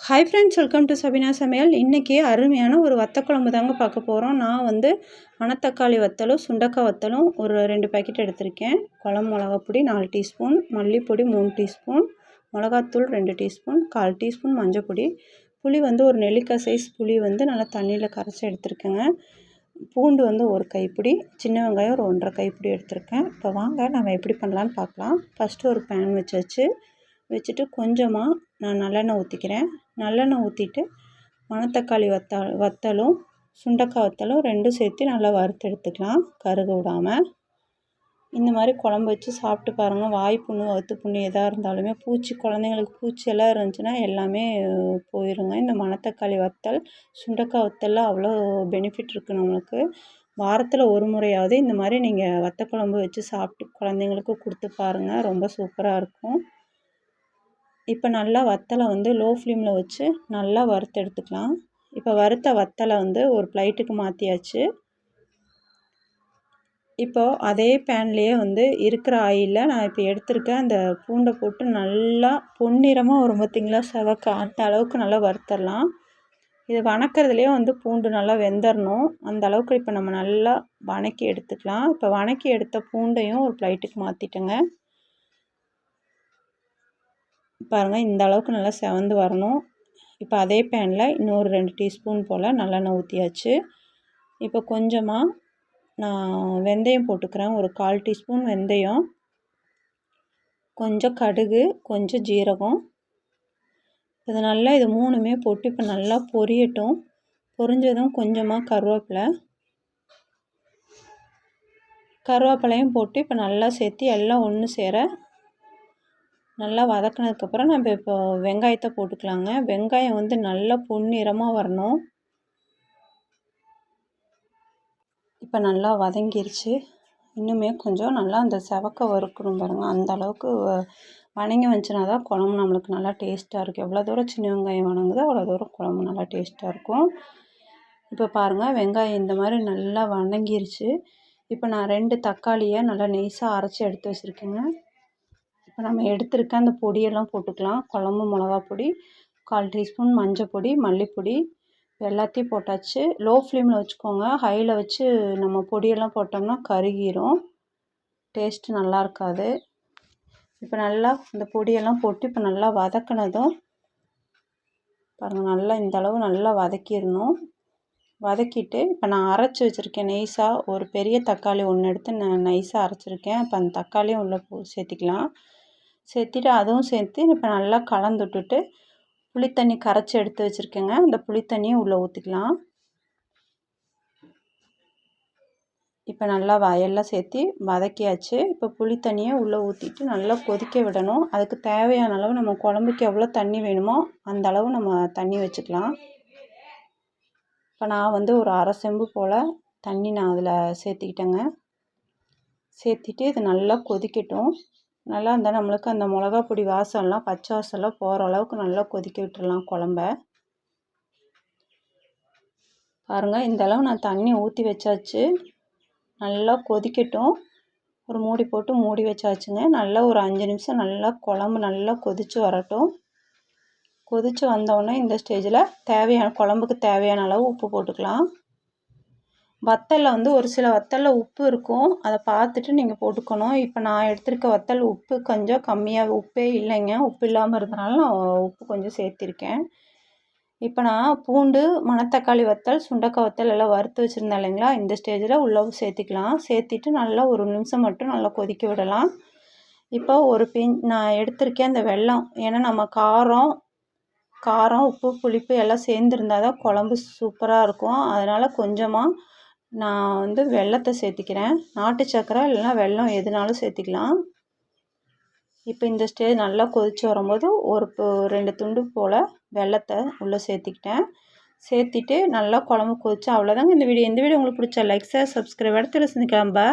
Hi friends welcome to Sabina சமையல் இன்றைக்கி அருமையான ஒரு வத்தக்குழம்பு தாங்க பார்க்க போகிறோம் நான் வந்து மணத்தக்காளி வத்தலும் சுண்டக்காய் வத்தலும் ஒரு ரெண்டு பேக்கெட் எடுத்திருக்கேன். குழம்பு மிளகாப்பொடி நாலு டீஸ்பூன் மல்லிப்பொடி மூணு டீஸ்பூன் மிளகாத்தூள் ரெண்டு டீஸ்பூன் கால் டீஸ்பூன் மஞ்சள் பொடி. புளி வந்து ஒரு நெல்லிக்காய் சைஸ் புளி வந்து நல்லா தண்ணியில் கரைச்சி எடுத்துருக்கேங்க. பூண்டு வந்து ஒரு கைப்பிடி சின்ன வெங்காயம் ஒரு ஒன்றரை கைப்பிடி எடுத்திருக்கேன். இப்போ வாங்க நம்ம எப்படி பண்ணலான்னு பார்க்கலாம். ஃபஸ்ட்டு ஒரு பேன் வச்சாச்சு. வச்சுட்டு கொஞ்சமாக நான் நல்லெண்ணெய் ஊற்றிக்கிறேன் நல்லெண்ணெய் ஊற்றிட்டு மணத்தக்காளி வத்தல் வத்தலும் சுண்டக்காய் வத்தலும் ரெண்டும் சேர்த்து நல்லா வறுத்து எடுத்துக்கலாம். கருக விடாமல் இந்த மாதிரி குழம்பு வச்சு சாப்பிட்டு பாருங்கள் வாய் புண்ணு வறுத்து புண்ணு எதாக இருந்தாலுமே பூச்சி குழந்தைங்களுக்கு பூச்சி எல்லாம் இருந்துச்சுன்னா எல்லாமே போயிடுங்க இந்த மணத்தக்காளி வத்தல் சுண்டக்காய் வத்தல்லாம் அவ்வளோ பெனிஃபிட் இருக்குது நம்மளுக்கு. வாரத்தில் ஒரு முறையாவது இந்த மாதிரி நீங்கள் வத்த குழம்பு வச்சு சாப்பிட்டு குழந்தைங்களுக்கு கொடுத்து பாருங்கள் ரொம்ப சூப்பராக இருக்கும். இப்போ நல்லா வத்தலை வந்து லோ ஃப்ளேமில் வச்சு நல்லா வறுத்து எடுத்துக்கலாம். இப்போ வறுத்த வத்தலை வந்து ஒரு ப்ளைட்டுக்கு மாற்றியாச்சு இப்போது அதே பேன்லேயே வந்து இருக்கிற ஆயிலில் நான் இப்போ எடுத்துருக்கேன் அந்த பூண்டை போட்டு நல்லா பொன்னிறமாக வரும் பார்த்திங்களா செவக்க அந்த அளவுக்கு நல்லா வறுத்தரலாம். இது வணக்கிறதுலேயே வந்து பூண்டு நல்லா வெந்துடணும் அந்த அளவுக்கு இப்போ நம்ம நல்லா வணக்கி எடுத்துக்கலாம். இப்போ வணக்கி எடுத்த பூண்டையும் ஒரு ப்ளைட்டுக்கு மாற்றிட்டேங்க பாருங்கள் இந்த அளவுக்கு நல்லா செவந்து வரணும். இப்போ அதே பேனில் இன்னொரு ரெண்டு டீஸ்பூன் போல் நல்லெண்ணெய் ஊற்றியாச்சு இப்போ கொஞ்சமாக நான் வெந்தயம் போட்டுக்கிறேன். ஒரு கால் டீஸ்பூன் வெந்தயம். கொஞ்சம் கடுகு கொஞ்சம் ஜீரகம். இது நல்லா இது மூணுமே போட்டு இப்போ நல்லா பொரியட்டும். பொரிஞ்சதும் கொஞ்சமாக கருவேப்பிலை. கருவேப்பிலையும் போட்டு இப்போ நல்லா சேர்த்து எல்லாம் ஒன்று சேர நல்லா வதக்கினதுக்கப்புறம் நம்ம இப்போ வெங்காயத்தை போட்டுக்கலாங்க. வெங்காயம் வந்து நல்லா பொன்னிறமாக வரணும். இப்போ நல்லா வதங்கிருச்சு. இன்னுமே கொஞ்சம் நல்லா அந்த செவக்க வறுக்கணும் பாருங்கள் அந்த அளவுக்கு வணங்கி வந்துச்சுனா தான் குழம்பு நம்மளுக்கு நல்லா டேஸ்ட்டாக இருக்கும். எவ்வளோ தூரம் சின்ன வெங்காயம் வணங்குதோ அவ்வளோ தூரம் குழம்பு நல்லா டேஸ்ட்டாக இருக்கும். இப்போ பாருங்கள் வெங்காயம் இந்த மாதிரி நல்லா வணங்கிருச்சு. இப்போ நான் ரெண்டு தக்காளியை நல்லா நெய்ஸாக அரைச்சி எடுத்து வச்சுருக்கேங்க. இப்போ நம்ம எடுத்திருக்க அந்த பொடியெல்லாம் போட்டுக்கலாம். குழம்பு மிளகா பொடி கால் டீஸ்பூன் மஞ்சள் பொடி மல்லிப்பொடி எல்லாத்தையும் போட்டாச்சு. லோ ஃப்ளேமில் வச்சுக்கோங்க. ஹையில் வச்சு நம்ம பொடியெல்லாம் போட்டோம்னா கருகிரும். டேஸ்ட்டு நல்லா இருக்காது. இப்போ நல்லா இந்த பொடியெல்லாம் போட்டு இப்போ நல்லா வதக்கினதும் பாருங்கள் நல்லா இந்த அளவு நல்லா வதக்கிடணும். வதக்கிட்டு இப்போ நான் அரைச்சி வச்சுருக்கேன் நைஸாக ஒரு பெரிய தக்காளி ஒன்று எடுத்து நான் நைஸாக அரைச்சிருக்கேன். இப்போ அந்த தக்காளியும் உள்ளே சேர்த்திக்கலாம். சேர்த்திட்டு அதுவும் சேர்த்து இப்போ நல்லா கலந்து விட்டுட்டு புளித்தண்ணி கரைச்சி எடுத்து வச்சுருக்கேங்க. அந்த புளித்தண்ணியும் உள்ளே ஊற்றிக்கலாம் இப்போ நல்லா வயல்லாம் சேர்த்து வதக்கியாச்சு. இப்போ புளி தண்ணியை உள்ளே ஊற்றிட்டு நல்லா கொதிக்க விடணும். அதுக்கு தேவையான அளவு நம்ம குழம்புக்கு எவ்வளோ தண்ணி வேணுமோ அந்த அளவு நம்ம தண்ணி வச்சுக்கலாம். இப்போ நான் வந்து ஒரு அரை செம்பு போல் தண்ணி நான் அதில் சேர்த்திக்கிட்டேங்க. சேர்த்திட்டு இது நல்லா கொதிக்கட்டும். நல்லா இருந்தால் நம்மளுக்கு அந்த மிளகா பொடி வாசம்லாம் பச்சை வாசம்லாம் போகிற அளவுக்கு நல்லா கொதிக்க விட்டுடலாம் குழம்ப. பாருங்கள் இந்த அளவு நான் தண்ணி ஊற்றி வச்சாச்சு. நல்லா கொதிக்கட்டும். ஒரு மூடி போட்டு மூடி வச்சாச்சுங்க. நல்லா ஒரு அஞ்சு நிமிஷம் நல்லா குழம்பு நல்லா கொதித்து வரட்டும். கொதித்து வந்தோடனே இந்த ஸ்டேஜில் தேவையான குழம்புக்கு தேவையான அளவு உப்பு போட்டுக்கலாம். வத்தலில் வந்து ஒரு சில வத்தலில் உப்பு இருக்கும். அதை பார்த்துட்டு நீங்கள் போட்டுக்கணும். இப்போ நான் எடுத்திருக்க வத்தல் உப்பு கொஞ்சம் கம்மியாக உப்பே இல்லைங்க. உப்பு இல்லாமல் இருந்தனால நான் உப்பு கொஞ்சம் சேர்த்திருக்கேன். இப்போ நான் பூண்டு மணத்தக்காளி வத்தல் சுண்டக்காய் வத்தல் எல்லாம் வறுத்து வச்சுருந்தேன் இல்லைங்களா? இந்த ஸ்டேஜில் உள்ளவும் சேர்த்திக்கலாம். சேர்த்திட்டு நல்லா ஒரு நிமிஷம் மட்டும் நல்லா கொதிக்க விடலாம். இப்போ ஒரு பின் நான் எடுத்திருக்கேன் அந்த வெல்லம். ஏன்னா நம்ம காரம் காரம் உப்பு புளிப்பு எல்லாம் சேர்ந்துருந்தால் தான் குழம்பு சூப்பராக இருக்கும். அதனால் கொஞ்சமாக நான் வந்து வெல்லத்தை சேர்த்திக்கிறேன். நாட்டு சக்கரை இல்லைனா வெல்லம் எதுனாலும் சேர்த்திக்கலாம். இப்போ இந்த ஸ்டேஜ் நல்லா கொதித்து வரும்போது ஒரு ரெண்டு துண்டு போல் வெல்லத்தை உள்ளே சேர்த்திக்கிட்டேன். சேர்த்திட்டு நல்லா குழம்பு கொதிச்சு அவ்வளோதாங்க இந்த வீடியோ. இந்த வீடியோ உங்களுக்கு பிடிச்ச லைக் சார் சப்ஸ்கிரைப் இடத்துல செஞ்சுக்கலாம் பா